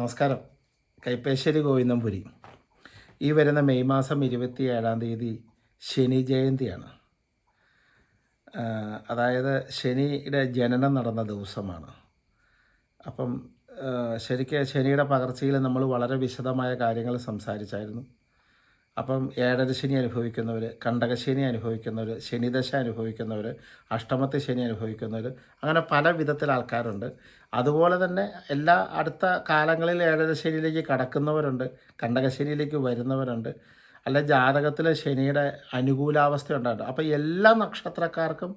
നമസ്കാരം. കൈപ്പേശ്ശേരി ഗോവിന്ദംപുരി. ഈ വരുന്ന മെയ് മാസം ഇരുപത്തി ഏഴാം തീയതി ശനി ജയന്തിയാണ്. അതായത് ശനിയുടെ ജനനം നടന്ന ദിവസമാണ്. അപ്പം ശരിക്കും ശനിയുടെ പകർച്ചയിൽ നമ്മൾ വളരെ വിശദമായ കാര്യങ്ങൾ സംസാരിച്ചായിരുന്നു. അപ്പം ഏഴര ശനി അനുഭവിക്കുന്നവർ കണ്ടകശനി അനുഭവിക്കുന്നവർ ശനിദശ അനുഭവിക്കുന്നവർ അഷ്ടമത്തെ ശനി അനുഭവിക്കുന്നവർ അങ്ങനെ പല വിധത്തിൽ ആൾക്കാരുണ്ട്. അതുപോലെ തന്നെ എല്ലാ അടുത്ത കാലങ്ങളിൽ ഏഴര ശനിയിലേക്ക് കടക്കുന്നവരുണ്ട് കണ്ടകശനിയിലേക്ക് വരുന്നവരുണ്ട് അല്ല ജാതകത്തിൽ ശനിയുടെ അനുകൂലാവസ്ഥ ഉണ്ടാകും അപ്പോൾ എല്ലാ നക്ഷത്രക്കാർക്കും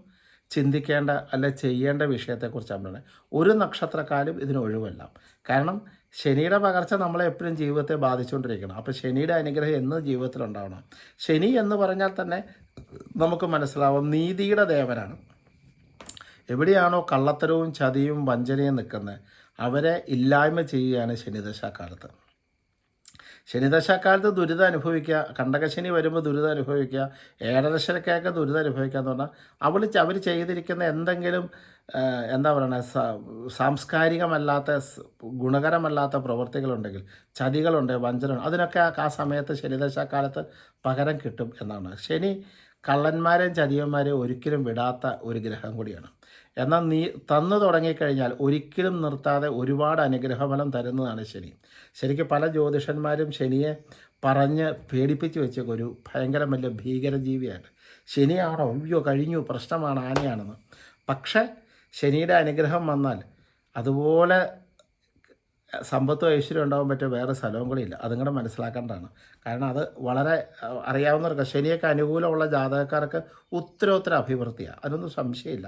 ചിന്തിക്കേണ്ട അല്ല ചെയ്യേണ്ട വിഷയത്തെക്കുറിച്ചാണ് പറയുന്നത് ഒരു നക്ഷത്രക്കാരും ഇതിന് ഒഴിവല്ല. കാരണം ശനിയുടെ പകർച്ച നമ്മളെ എപ്പോഴും ജീവിതത്തെ ബാധിച്ചുകൊണ്ടിരിക്കണം. അപ്പോൾ ശനിയുടെ അനുഗ്രഹം എന്ന് ജീവിതത്തിൽ ഉണ്ടാവണം ശനി എന്ന് പറഞ്ഞാൽ തന്നെ നമുക്ക് മനസ്സിലാവും നീതിയുടെ ദേവനാണ്. എവിടെയാണോ കള്ളത്തരവും ചതിയും വഞ്ചനയും നിൽക്കുന്നത് അവരെ ഇല്ലായ്മ ചെയ്യുകയാണ് ശനിദശാക്കാലത്ത് ശനിദശാക്കാലത്ത് ദുരിതം അനുഭവിക്കുക കണ്ടകശനി വരുമ്പോൾ ദുരിതം അനുഭവിക്കുക ഏഴരശരക്കൊക്കെ ദുരിതം അനുഭവിക്കുക എന്ന് പറഞ്ഞാൽ അവൾ അവർ ചെയ്തിരിക്കുന്ന എന്തെങ്കിലും എന്താ പറയുന്നത് സാംസ്കാരികമല്ലാത്ത ഗുണകരമല്ലാത്ത പ്രവൃത്തികളുണ്ടെങ്കിൽ ചതികളുണ്ട് വഞ്ചന അതിനൊക്കെ ആ- സമയത്ത് ശനിദശാക്കാലത്ത് പകരം കിട്ടും എന്നാണ്. ശനി കള്ളന്മാരെയും ചതിയന്മാരെയും ഒരിക്കലും വിടാത്ത ഒരു ഗ്രഹം കൂടിയാണ്. എന്നാൽ നീ തന്നു തുടങ്ങിക്കഴിഞ്ഞാൽ ഒരിക്കലും നിർത്താതെ ഒരുപാട് അനുഗ്രഹഫലം തരുന്നതാണ് ശനി. ശരിക്കും പല ജ്യോതിഷന്മാരും ശനിയെ പറഞ്ഞ് പേടിപ്പിച്ച് വെച്ച ഒരു ഭയങ്കര വലിയ ഭീകരജീവിയാണ്. ശനിയാണോ? അയ്യോ കഴിഞ്ഞു പ്രശ്നമാണ് ആനയാണെന്ന്. പക്ഷേ ശനിയുടെ അനുഗ്രഹം വന്നാൽ അതുപോലെ സമ്പത്തും ഐശ്വര്യം ഉണ്ടാകാൻ പറ്റിയ വേറെ സ്ഥലവും കൂടി ഇല്ല. അതും കൂടെ മനസ്സിലാക്കേണ്ടതാണ്. കാരണം അത് വളരെ അറിയാവുന്നവർക്ക് ശനിയൊക്കെ അനുകൂലമുള്ള ജാതകക്കാർക്ക് ഉത്തരോത്തര അഭിവൃദ്ധിയാണ് അതിനൊന്നും സംശയമില്ല.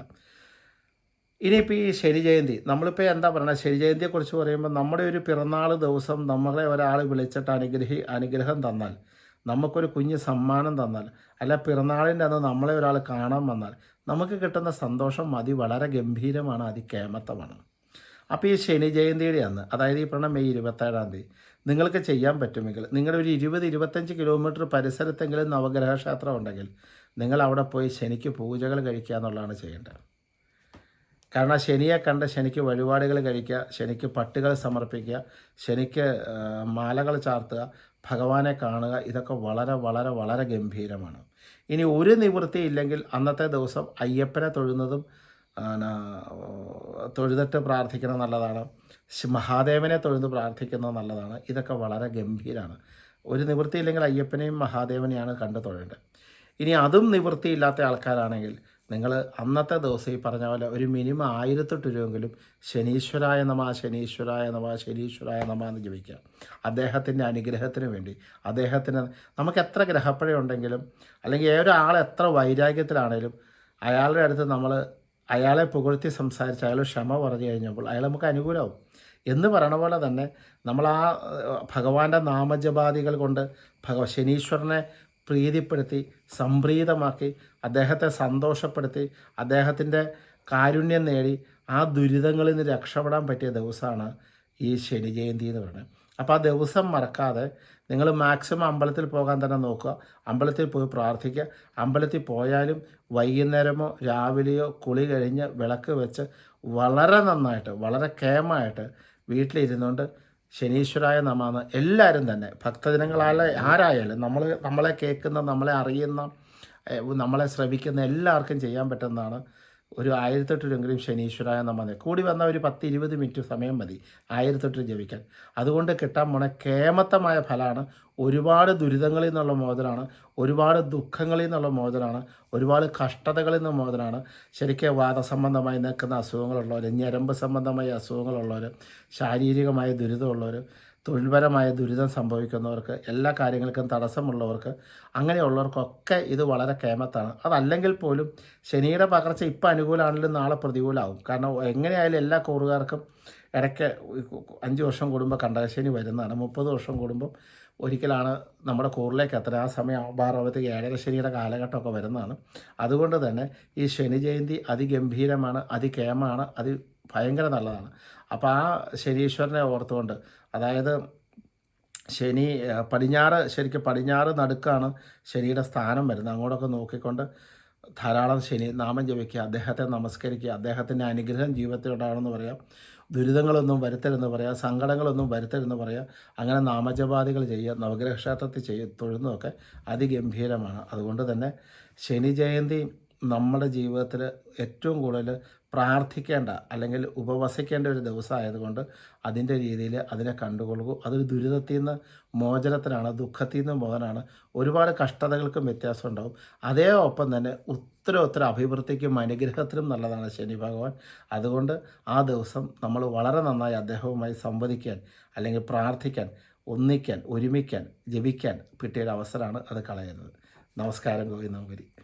ഇനിയിപ്പോൾ ഈ ശനി ജയന്തി നമ്മളിപ്പോൾ എന്താ പറയുക ശനി ജയന്തിയെക്കുറിച്ച് പറയുമ്പോൾ നമ്മുടെ ഒരു പിറന്നാൾ ദിവസം നമ്മളെ ഒരാൾ വിളിച്ചിട്ട് അനുഗ്രഹി അനുഗ്രഹം തന്നാൽ നമുക്കൊരു കുഞ്ഞ് സമ്മാനം തന്നാൽ അല്ല പിറന്നാളിന്റെ അന്ന് നമ്മളെ ഒരാൾ കാണാൻ വന്നാൽ നമുക്ക് കിട്ടുന്ന സന്തോഷം അതി വളരെ ഗംഭീരമാണ് അതികേമത്തമാണ് അപ്പോൾ ഈ ശനി ജയന്തിയുടെ അന്ന് അതായത് ഈ പറഞ്ഞ മെയ് ഇരുപത്തേഴാം തീയതി നിങ്ങൾക്ക് ചെയ്യാൻ പറ്റുമെങ്കിൽ നിങ്ങളുടെ ഒരു ഇരുപത് ഇരുപത്തഞ്ച് കിലോമീറ്റർ പരിസരത്തെങ്കിലും നവഗ്രഹ ക്ഷേത്രം ഉണ്ടെങ്കിൽ നിങ്ങൾ അവിടെ പോയി ശനിക്ക് പൂജകൾ കഴിക്കുക എന്നുള്ളതാണ് ചെയ്യേണ്ടത്. കാരണം ശനിയെ കണ്ട് ശനിക്ക് വഴിപാടുകൾ കഴിക്കുക ശനിക്ക് പട്ടുകൾ സമർപ്പിക്കുക ശനിക്ക് മാലകൾ ചാർത്തുക ഭഗവാനെ കാണുക ഇതൊക്കെ വളരെ വളരെ വളരെ ഗംഭീരമാണ്. ഇനി ഒരു നിവൃത്തി ഇല്ലെങ്കിൽ അന്നത്തെ ദിവസം അയ്യപ്പനെ തൊഴുന്നതും തൊഴുതിട്ട് പ്രാർത്ഥിക്കുന്നത് നല്ലതാണ്. മഹാദേവനെ തൊഴുത് പ്രാർത്ഥിക്കുന്നത് നല്ലതാണ്. ഇതൊക്കെ വളരെ ഗംഭീരമാണ് ഒരു നിവൃത്തി ഇല്ലെങ്കിൽ അയ്യപ്പനെയും മഹാദേവനെയാണ് കണ്ടു തൊഴേണ്ടത്. ഇനി അതും നിവൃത്തിയില്ലാത്ത ആൾക്കാരാണെങ്കിൽ നിങ്ങൾ അന്നത്തെ ദിവസം ഈ പറഞ്ഞ പോലെ ഒരു മിനിമം ആയിരത്തെട്ട് രൂപയെങ്കിലും ശനീശ്വരായ നമ ശനീശ്വരായ നമ ശനീശ്വരായ നമ എന്ന് ജപിക്കുക. അദ്ദേഹത്തിന്റെ അനുഗ്രഹത്തിന് വേണ്ടി. അദ്ദേഹത്തിന് നമുക്ക് എത്ര ഗ്രഹപ്പഴയുണ്ടെങ്കിലും അല്ലെങ്കിൽ ഏതൊരാൾ എത്ര വൈരാഗ്യത്തിലാണേലും അയാളുടെ അടുത്ത് നമ്മൾ അയാളെ പുകഴ്ത്തി സംസാരിച്ച് അയാൾ ക്ഷമ പറഞ്ഞു കഴിഞ്ഞപ്പോൾ അയാൾ നമുക്ക് അനുകൂലമാവും. എന്ന് പറയണ പോലെ തന്നെ നമ്മൾ ആ ഭഗവാന്റെ നാമജപാദികൾ കൊണ്ട് ഭഗവ ശനീശ്വരനെ പ്രീതിപ്പെടുത്തി സംപ്രീതമാക്കി അദ്ദേഹത്തെ സന്തോഷപ്പെടുത്തി അദ്ദേഹത്തിന്റെ കാരുണ്യം നേടി ആ ദുരിതങ്ങളിൽ നിന്ന് രക്ഷപ്പെടാൻ പറ്റിയ ദിവസമാണ് ഈ ശനി ജയന്തി എന്ന് പറയുന്നത്. അപ്പോൾ ആ ദിവസം മറക്കാതെ നിങ്ങൾ മാക്സിമം അമ്പലത്തിൽ പോകാൻ തന്നെ നോക്കുക. അമ്പലത്തിൽ പോയി പ്രാർത്ഥിക്കുക. അമ്പലത്തിൽ പോയാലും വൈകുന്നേരമോ രാവിലെയോ കുളി കഴിഞ്ഞ് വിളക്ക് വെച്ച് വളരെ നന്നായിട്ട് വളരെ കേമായിട്ട് വീട്ടിലിരുന്നുകൊണ്ട് ശനീശ്വരായ നമാന്ന് എല്ലാവരും തന്നെ. ഭക്തജനങ്ങളെ ആരായാലും നമ്മൾ നമ്മളെ കേൾക്കുന്ന നമ്മളെ അറിയുന്ന നമ്മളെ ശ്രവിക്കുന്ന എല്ലാവർക്കും ചെയ്യാൻ പറ്റുന്നതാണ് ഒരു ആയിരത്തെട്ട് രൂപയെങ്കിലും ശനീശ്വരായ നമ കൂടി വന്ന ഒരു പത്ത് ഇരുപത് മിനിറ്റ് സമയം മതി ആയിരത്തെട്ട് ജപിക്കാൻ. അതുകൊണ്ട് കിട്ടാൻ പോണ കേമത്തമായ ഫലമാണ് ഒരുപാട് ദുരിതങ്ങളിൽ നിന്നുള്ള മോചനമാണ് ഒരുപാട് ദുഃഖങ്ങളിൽ നിന്നുള്ള മോചനമാണ് ഒരുപാട് കഷ്ടതകളിൽ നിന്ന് മോചനമാണ്. ശരിക്കും വാദസംബന്ധമായി നിൽക്കുന്ന അസുഖങ്ങളുള്ളവർ ഞരമ്പ് സംബന്ധമായ അസുഖങ്ങളുള്ളവർ ശാരീരികമായ ദുരിതമുള്ളവർ തൊഴിൽപരമായ ദുരിതം സംഭവിക്കുന്നവർക്ക് എല്ലാ കാര്യങ്ങൾക്കും തടസ്സമുള്ളവർക്ക് അങ്ങനെയുള്ളവർക്കൊക്കെ ഇത് വളരെ കേമത്താണ്. അതല്ലെങ്കിൽ പോലും ശനിയുടെ പകർച്ച ഇപ്പം അനുകൂലമാണെങ്കിലും നാളെ പ്രതികൂലമാകും കാരണം എങ്ങനെയായാലും എല്ലാ കൂറുകാർക്കും ഇടയ്ക്ക് അഞ്ച് വർഷം കൂടുമ്പോൾ കണ്ടകശനി വരുന്നതാണ്. മുപ്പത് വർഷം കൂടുമ്പോൾ ഒരിക്കലാണ് നമ്മുടെ കൂറിലേക്ക് എത്തുന്നത്. ആ സമയം ആറുപത്തേക്ക് ഏഴര ശനിയുടെ കാലഘട്ടമൊക്കെ വരുന്നതാണ്. അതുകൊണ്ട് തന്നെ ഈ ശനി ജയന്തി അതിഗംഭീരമാണ് അതികേമാണ് അതി ഭയങ്കര നല്ലതാണ്. അപ്പോൾ ആ ശനീശ്വരനെ ഓർത്തുകൊണ്ട് അതായത് ശനി പടിഞ്ഞാറ് ശരിക്കും പടിഞ്ഞാറ് നടുക്കാണ് ശനിയുടെ സ്ഥാനം വരുന്നത്. അങ്ങോട്ടൊക്കെ നോക്കിക്കൊണ്ട് ധാരാളം ശനി നാമം ജപിക്കുക അദ്ദേഹത്തെ നമസ്കരിക്കുക അദ്ദേഹത്തിന്റെ അനുഗ്രഹം ജീവിതത്തിൽ ഉണ്ടാകണമെന്ന് പറയാം ദുരിതങ്ങളൊന്നും വരുത്തരുതെന്ന് പറയാം സങ്കടങ്ങളൊന്നും വരുത്തരുതെന്ന് പറയാം അങ്ങനെ നാമജപാദികൾ ചെയ്യുക നവഗ്രഹ ക്ഷേത്രത്തിൽ ചെയ്യ തൊഴുന്നതൊക്കെ അതിഗംഭീരമാണ്. അതുകൊണ്ട് തന്നെ ശനി ജയന്തി നമ്മുടെ ജീവിതത്തിൽ ഏറ്റവും കൂടുതൽ പ്രാർത്ഥിക്കേണ്ട അല്ലെങ്കിൽ ഉപവസിക്കേണ്ട ഒരു ദിവസം ആയതുകൊണ്ട് അതിന്റെ രീതിയിൽ അതിനെ കണ്ടുകൊള്ളൂ അതൊരു ദുരിതത്തിൽ നിന്ന് മോചനത്തിനാണ് ദുഃഖത്തിൽ നിന്ന് മോചനമാണ്. ഒരുപാട് കഷ്ടതകൾക്കും വ്യത്യാസം ഉണ്ടാകും അതേ ഒപ്പം തന്നെ ഒത്തിരി ഒത്തിരി അഭിവൃദ്ധിക്കും അനുഗ്രഹത്തിനും നല്ലതാണ് ശനി ഭഗവാൻ. അതുകൊണ്ട് ആ ദിവസം നമ്മൾ വളരെ നന്നായി അദ്ദേഹവുമായി സംവദിക്കാൻ അല്ലെങ്കിൽ പ്രാർത്ഥിക്കാൻ ഒന്നിക്കാൻ ഒരുമിക്കാൻ ജപിക്കാൻ കിട്ടിയൊരു അവസരമാണ് അത് കളയുന്നത്. നമസ്കാരം ഗോവിന്ദ നമ്പൂരി